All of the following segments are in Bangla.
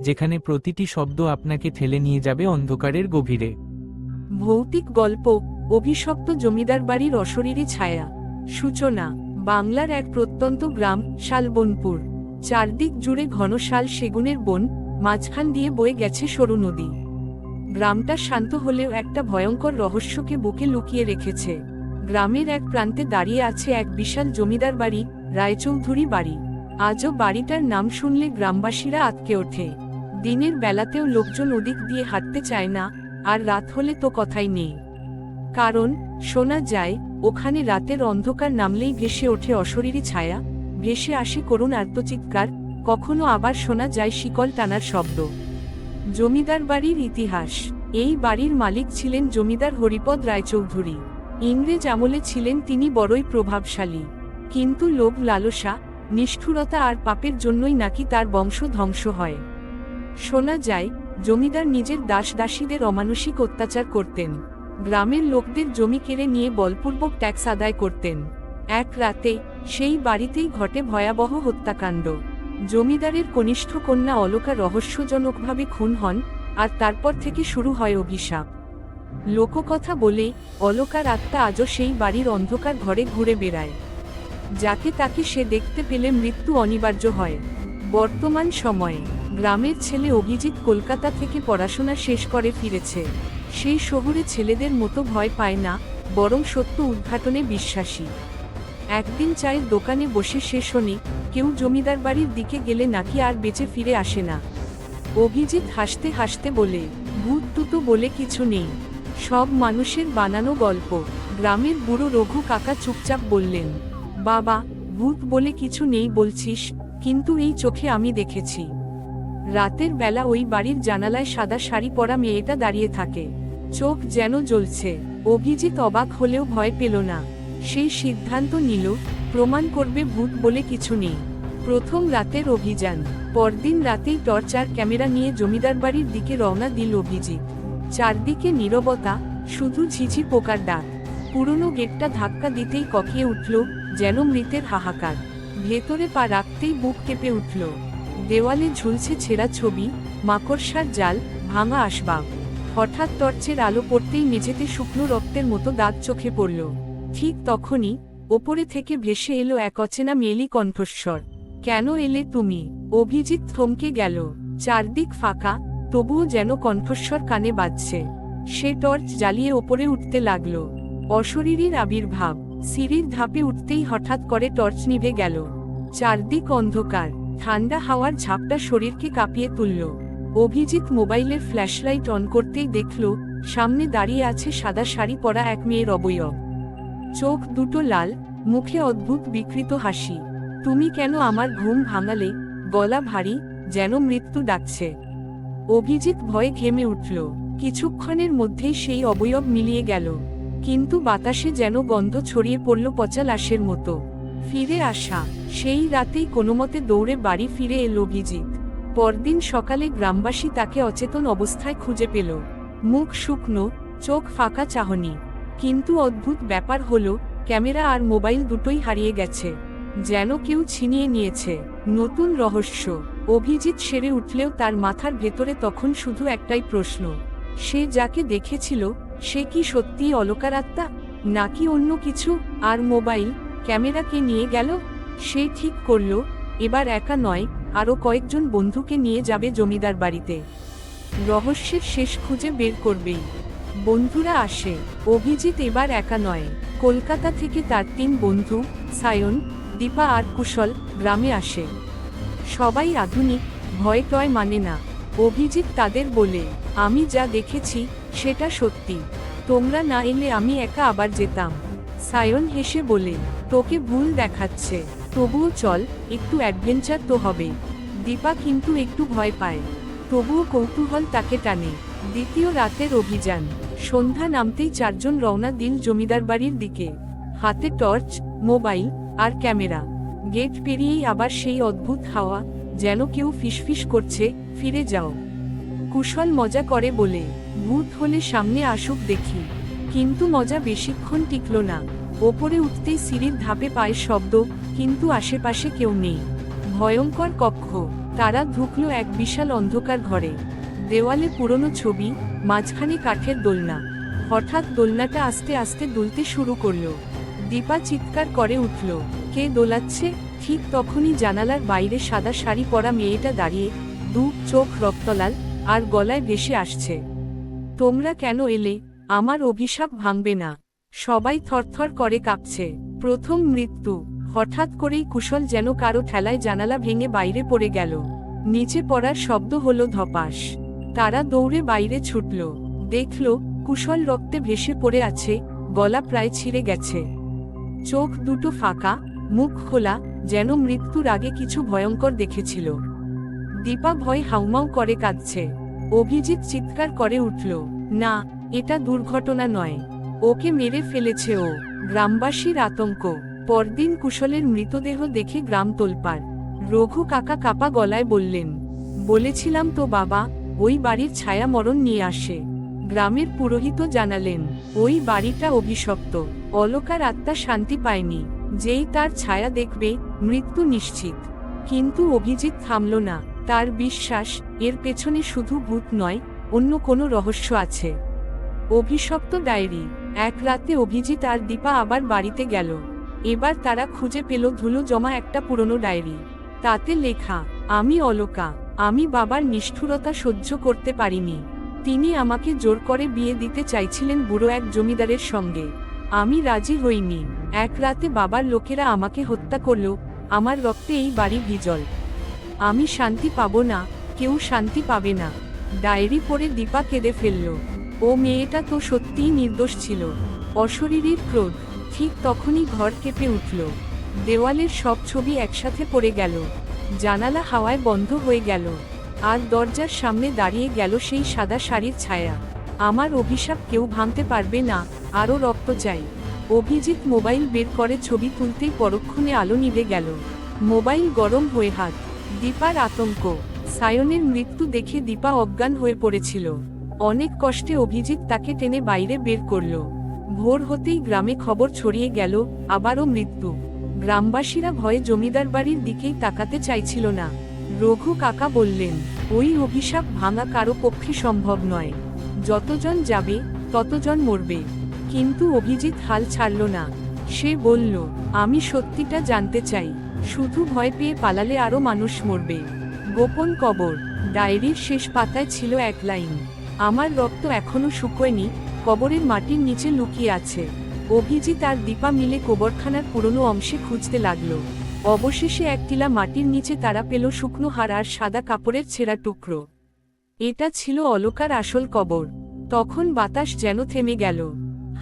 যেখানে প্রতিটি শব্দ আপনাকে ঠেলে নিয়ে যাবে অন্ধকারের গভীরে। ভৌতিক গল্প, অভিশপ্ত জমিদার বাড়ির অশরীরী ছায়া। সূচনা, বাংলার এক প্রত্যন্ত গ্রাম, শালবনপুর। চারদিক জুড়ে ঘন শাল সেগুনের বন, মাঝখান দিয়ে বয়ে গেছে সরু নদী। গ্রামটা শান্ত হলেও একটা ভয়ঙ্কর রহস্যকে বুকে লুকিয়ে রেখেছে। গ্রামের এক প্রান্তে দাঁড়িয়ে আছে এক বিশাল জমিদার বাড়ি, রায়চৌধুরী বাড়ি। আজও বাড়িটার নাম শুনলে গ্রামবাসীরা আতকে ওঠে। দিনের বেলাতেও লোকজন ওদিক দিয়ে হাঁটতে চায় না, আর রাত হলে তো কথাই নেই। কারণ, শোনা যায়, ওখানে রাতের অন্ধকার নামলেই ভেসে ওঠে অশরীরী ছায়া, ভেসে আসে করুণ আর্তচিৎকার কখনো আবার শোনা যায় শিকল টানার শব্দ। জমিদার বাড়ির ইতিহাস। এই বাড়ির মালিক ছিলেন জমিদার হরিপদ রায়চৌধুরী। ইংরেজ আমলে ছিলেন তিনি বড়ই প্রভাবশালী। কিন্তু লোভ লালসা, নিষ্ঠুরতা আর পাপের জন্যই নাকি তার বংশ ধ্বংস হয়। শোনা যায়, জমিদার নিজের দাস দাসীদের অমানসিক অত্যাচার করতেন। গ্রামের লোকদের জমি কেড়ে নিয়ে বলপূর্বক ট্যাক্স আদায় করতেন। এক রাতে, সেই বাড়িতেই ঘটে ভয়াবহ হত্যাকাণ্ড। জমিদারের কনিষ্ঠ কন্যা অলকা রহস্যজনকভাবে খুন হন, আর তারপর থেকে শুরু হয় অভিশাপ। লোককথা বলে, অলকার আত্মা আজও সেই বাড়ির অন্ধকার ঘরে ঘুরে বেড়ায়। যাকে তাকে সে দেখতে পেলে মৃত্যু অনিবার্য হয়। বর্তমান সময়ে গ্রামের ছেলে অভিজিৎ কলকাতা থেকে পড়াশোনা শেষ করে ফিরেছে। সেই শহরে ছেলেদের মতো ভয় পায় না, বরং সত্য উদ্ঘাটনে বিশ্বাসী। একদিন চায়ের দোকানে বসে সে শোনে, কেউ জমিদার বাড়ির দিকে গেলে নাকি আর বেঁচে ফিরে আসে না। অভিজিৎ হাসতে হাসতে বলে, ভূত টুতো বলে কিছু নেই। সব মানুষের বানানো গল্প। গ্রামের বুড়ো রঘু কাকা চুপচাপ বললেন, বাবা, ভূত বলে কিছু নেই বলছিস, কিন্তু এই চোখে আমি দেখেছি। রাতের বেলা ওই বাড়ির জানালায় সাদা শাড়ি পরা মেয়েটা দাঁড়িয়ে থাকে। চোখ যেন জ্বলছে। অভিজিৎ অবাক হলেও ভয় পেল না। সেই সিদ্ধান্ত নিল, প্রমাণ করবে ভূত বলে কিছু নেই। প্রথম রাতের অভিযান। পরদিন রাতেই টর্চ আর ক্যামেরা নিয়ে জমিদার বাড়ির দিকে রওনা দিল অভিজিৎ। চারদিকে নীরবতা, শুধু ঝিঝি পোকার ডাক। পুরনো গেটটা ধাক্কা দিতেই কখিয়ে উঠল, যেন মৃতের হাহাকার। ভেতরে পা রাখতেই বুক কেঁপে উঠল। দেওয়ালে ঝুলছে ছেঁড়া ছবি, মাকড়সার জাল, ভাঙা আসবাব। হঠাৎ টর্চের আলো পড়তেই মেঝেতে শুকনো রক্তের মতো দাগ চোখে পড়ল। ঠিক তখনই ওপরে থেকে ভেসে এলো এক অচেনা মেলি কণ্ঠস্বর। কেন এলে তুমি? অভিজিৎ থমকে গেল। চারদিক ফাঁকা, তবুও যেন কণ্ঠস্বর কানে বাজছে। সে টর্চ জ্বালিয়ে ওপরে উঠতে লাগল। অশরীরীর আবির্ভাব। সিঁড়ির ধাপে উঠতেই হঠাৎ করে টর্চ নিভে গেল। চারদিক অন্ধকার। ঠান্ডা হাওয়ার ঝাপটা শরীরকে কাঁপিয়ে তুলল। অভিজিৎ মোবাইলের ফ্ল্যাশলাইট অন করতেই দেখল, সামনে দাঁড়িয়ে আছে সাদা শাড়ি পরা এক মেয়ের অবয়ব। চোখ দুটো লাল, মুখে অদ্ভুত বিকৃত হাসি। তুমি কেন আমার ঘুম ভাঙালে? গলা ভারী, যেন মৃত্যু ডাকছে। অভিজিৎ ভয়ে ঘেমে উঠল। কিছুক্ষণের মধ্যেই সেই অবয়ব মিলিয়ে গেল। কিন্তু বাতাসে যেন গন্ধ ছড়িয়ে পড়ল পচা লাশের মতো। ফিরে আসা সেই রাতেই কোনোমতে দৌড়ে বাড়ি ফিরে এলো অভিজিৎ। পরদিন সকালে গ্রামবাসী তাকে অচেতন অবস্থায় খুঁজে পেল। মুখ শুকনো, চোখ ফাঁকা চাহনি। কিন্তু অদ্ভুত ব্যাপার হলো, ক্যামেরা আর মোবাইল দুটোই হারিয়ে গেছে। যেন কেউ ছিনিয়ে নিয়েছে। নতুন রহস্য। অভিজিৎ সেরে উঠলেও তার মাথার ভেতরে তখন শুধু একটাই প্রশ্ন। সে যাকে দেখেছিল, সে কি সত্যিই অলকার আত্মা নাকি অন্য কিছু? আর মোবাইল? ক্যামেরাকে নিয়ে গেল, সে ঠিক করল, এবার একা নয় আরও কয়েকজন বন্ধুকে নিয়ে যাবে জমিদার বাড়িতে। রহস্যের শেষ খুঁজে বের করবেই। বন্ধুরা আসে, অভিজিৎ এবার একা নয়, কলকাতা থেকে তার তিন বন্ধু, সায়ন, দীপা আর কুশল, গ্রামে আসে। সবাই আধুনিক, ভয় টয় মানে না। অভিজিৎ তাদের বলে, আমি যা দেখেছি, সেটা সত্যি। তোমরা না এলে আমি একা আবার যেতাম। সায়ন হেসে বলে তোকে ভুল দেখাচ্ছে। তবুও চল, একটু অ্যাডভেঞ্চার তো হবে দীপা কিন্তু একটু ভয় পায়। তবুও কৌতূহল তাকে টানে। দ্বিতীয় রাতের অভিযান। সন্ধ্যা নামতেই চারজন রওনা দিল জমিদার বাড়ির দিকে। হাতে টর্চ মোবাইল আর ক্যামেরা গেট পেরিয়েই আবার সেই অদ্ভুত হাওয়া, যেন কেউ ফিসফিস করছে, ফিরে যাও। কুশল মজা করে বলে, ভূত হলে সামনে আসুক দেখি। কিন্তু মজা বেশিক্ষণ টিকল না। ওপরে উঠতেই সিঁড়ির ধাপে পায়ের শব্দ, কিন্তু আশেপাশে কেউ নেই। ভয়ঙ্কর কক্ষ, তারা ঢুকল এক বিশাল অন্ধকার ঘরে। দেওয়ালে পুরনো ছবি, মাঝখানে কাঠের দোলনা। হঠাৎ দোলনাটা আস্তে আস্তে দুলতে শুরু করল। দীপা চিৎকার করে উঠল, কে দোলাচ্ছে? ঠিক তখনই জানালার বাইরে সাদা শাড়ি পরা মেয়েটা দাঁড়িয়ে, দু চোখ রক্তলাল, আর গলায় ভেসে আসছে। তোমরা কেন এলে? আমার অভিশাপ ভাঙবে না। সবাই থরথর করে কাঁপছে। প্রথম মৃত্যু। হঠাৎ করেই কুশল যেন কারও ঠেলায় জানালা ভেঙে বাইরে পড়ে গেল। নিচে পড়ার শব্দ হলো ধপাস। তারা দৌড়ে বাইরে ছুটল। দেখল, কুশল রক্তে ভেসে পড়ে আছে, গলা প্রায় ছিঁড়ে গেছে। চোখ দুটো ফাঁকা, মুখ খোলা, যেন মৃত্যুর আগে কিছু ভয়ঙ্কর দেখেছিল। দীপা ভয় হাউমাউ করে কাঁদছে। অভিজিৎ চিৎকার করে উঠল, না, এটা দুর্ঘটনা নয়। ওকে মেরে ফেলেছে ও। গ্রামবাসীর আতঙ্ক। পরদিন কুশলের মৃতদেহ দেখে গ্রাম তোলপাড়। রঘু কাকা কাপা গলায় বললেন, বলেছিলাম তো বাবা, ওই বাড়ির ছায়া মরণ নিয়ে আসে। গ্রামের পুরোহিত জানালেন, ওই বাড়িটা অভিশপ্ত। অলকার আত্মা শান্তি পায়নি। যেই তার ছায়া দেখবে, মৃত্যু নিশ্চিত। কিন্তু অভিজিৎ থামল না। তার বিশ্বাস, এর পেছনে শুধু ভূত নয়, অন্য কোনো রহস্য আছে। অভিশপ্ত ডায়েরি এক রাতে অভিজিৎ আর দীপা আবার বাড়িতে গেল। এবার তারা খুঁজে পেল ধুলো জমা একটা পুরনো ডায়েরি। তাতে লেখা, আমি অলকা, আমি বাবার নিষ্ঠুরতা সহ্য করতে পারিনি। তিনি আমাকে জোর করে বিয়ে দিতে চাইছিলেন বুড়ো এক জমিদারের সঙ্গে। আমি রাজি হইনি। এক রাতে বাবার লোকেরা আমাকে হত্যা করল, আমার রক্তে এই বাড়ি বিজল আমি শান্তি পাব না, কেউ শান্তি পাবে না। ডায়েরি পড়ে দীপা কেঁদে ফেলল। ও মেয়েটা তো সত্যিই নির্দোষ ছিল। অশরীরীর ক্রোধ ঠিক তখনই ঘর কেঁপে উঠল। দেওয়ালের সব ছবি একসাথে পড়ে গেল। জানালা হাওয়ায় বন্ধ হয়ে গেল। আর দরজার সামনে দাঁড়িয়ে গেল সেই সাদা শাড়ির ছায়া। আমার অভিশাপ কেউ ভাঙতে পারবে না, আরও রক্ত চাই। অভিজিৎ মোবাইল বের করে ছবি তুলতেই পরক্ষণে আলো নিভে গেল। মোবাইল গরম হয়ে হাত, দীপার আতঙ্ক। সায়নের মৃত্যু দেখে দীপা অজ্ঞান হয়ে পড়েছিল। অনেক কষ্টে অভিজিৎ তাকে টেনে বাইরে বের করল। ভোর হতেই গ্রামে খবর ছড়িয়ে গেল, আবারও মৃত্যু। গ্রামবাসীরা ভয়ে জমিদার বাড়ির দিকেই তাকাতে চাইছিল না। রঘু কাকা বললেন, ওই অভিশাপ ভাঙা কারও পক্ষে সম্ভব নয়। যতজন যাবে, ততজন মরবে। কিন্তু অভিজিৎ হাল ছাড়ল না। সে বলল, আমি সত্যিটা জানতে চাই। শুধু ভয় পেয়ে পালালে আরও মানুষ মরবে। গোপন কবর ডায়েরির শেষ পাতায় ছিল এক লাইন। আমার রক্ত এখনও শুকোয়নি, কবরের মাটির নিচে লুকিয়ে আছে। অভিজিৎ আর দীপা মিলে কবরখানার পুরনো অংশে খুঁজতে লাগল। অবশেষে এক টিলা মাটির নিচে তারা পেল শুকনো হার আর সাদা কাপড়ের ছেঁড়া টুকরো। এটা ছিল অলকার আসল কবর। তখন বাতাস যেন থেমে গেল।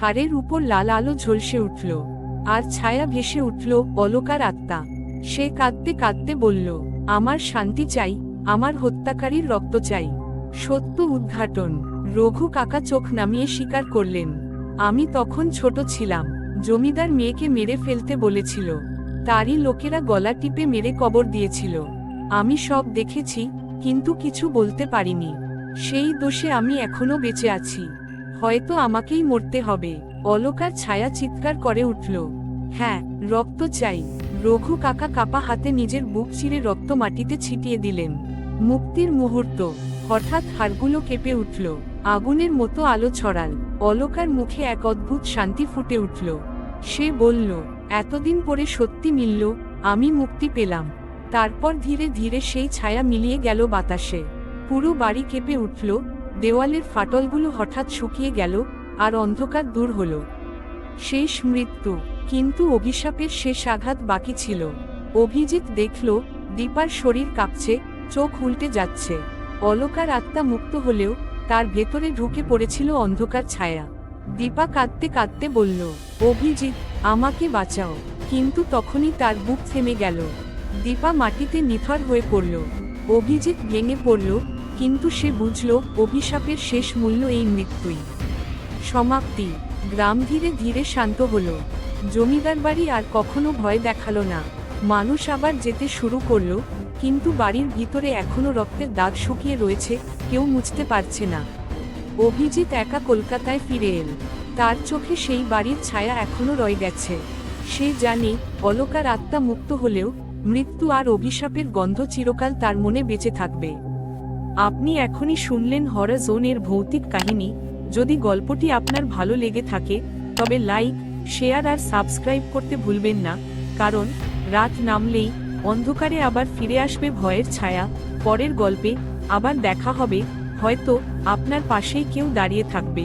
হাড়ের উপর লাল আলো ঝলসে উঠল। আর ছায়া ভেসে উঠল অলকার আত্মা। সে কাঁদতে কাঁদতে বলল, আমার শান্তি চাই, আমার হত্যাকারীর রক্ত চাই। সত্য উদ্ঘাটন। রঘু কাকা চোখ নামিয়ে স্বীকার করলেন। আমি তখন ছোট ছিলাম। জমিদার মেয়েকে মেরে ফেলতে বলেছিল। তারই লোকেরা গলা টিপে মেরে কবর দিয়েছিল। আমি সব দেখেছি, কিন্তু কিছু বলতে পারিনি। সেই দোষে আমি এখনও বেঁচে আছি। হয়তো আমাকেই মরতে হবে। অলকার ছায়া চিৎকার করে উঠল। হ্যাঁ রক্ত চাই। রঘু কাকা কাপা হাতে নিজের বুক চিরে রক্ত মাটিতে ছিটিয়ে দিলেন। মুক্তির মুহূর্ত। হঠাৎ হাড়গুলো কেঁপে উঠল। আগুনের মতো আলো ছড়াল। অলকার মুখে এক অদ্ভুত শান্তি ফুটে উঠল। সে বলল, এতদিন পরে সত্যি মিলল, আমি মুক্তি পেলাম। তারপর ধীরে ধীরে সেই ছায়া মিলিয়ে গেল বাতাসে। পুরো বাড়ি কেঁপে উঠল, দেওয়ালের ফাটলগুলো হঠাৎ শুকিয়ে গেল, আর অন্ধকার দূর হল। শেষ মৃত্যু। কিন্তু অভিশাপের শেষ আঘাত বাকি ছিল। অভিজিৎ দেখল, দীপার শরীর কাঁপছে, চোখ উল্টে যাচ্ছে। অলকার আত্মা মুক্ত হলেও তার ভেতরে ঢুকে পড়েছিল অন্ধকার ছায়া। দীপা কাঁদতে কাঁদতে বলল, অভিজিৎ, আমাকে বাঁচাও। কিন্তু তখনই তার বুক থেমে গেল। দীপা মাটিতে নিথর হয়ে পড়ল। অভিজিৎ ভেঙে পড়ল, কিন্তু সে বুঝল অভিশাপের শেষ মূল্য এই মৃত্যুই। সমাপ্তি। গ্রাম ধীরে ধীরে শান্ত হল। জমিদার বাড়ি আর কখনো ভয় দেখাল না। মানুষ আবার যেতে শুরু করল কিন্তু বাড়ির ভিতরে এখনও রক্তের দাগ শুকিয়ে রয়েছে, কেউ মুছতে পারছে না। অভিজিৎ একা কলকাতায় ফিরে এল। তার চোখে সেই বাড়ির ছায়া এখনও রয়ে গেছে। সে জানে, অলকার আত্মা মুক্ত হলেও মৃত্যু আর অভিশাপের গন্ধ চিরকাল তার মনে বেঁচে থাকবে। আপনি এখনই শুনলেন হরর জোনের ভৌতিক কাহিনী। যদি গল্পটি আপনার ভালো লেগে থাকে, তবে লাইক, শেয়ার আর সাবস্ক্রাইব করতে ভুলবেন না। কারণ, রাত নামলেই অন্ধকারে আবার ফিরে আসবে ভয়ের ছায়া। পরের গল্পে আবার দেখা হবে, হয়তো আপনার পাশেই কেউ দাঁড়িয়ে থাকবে।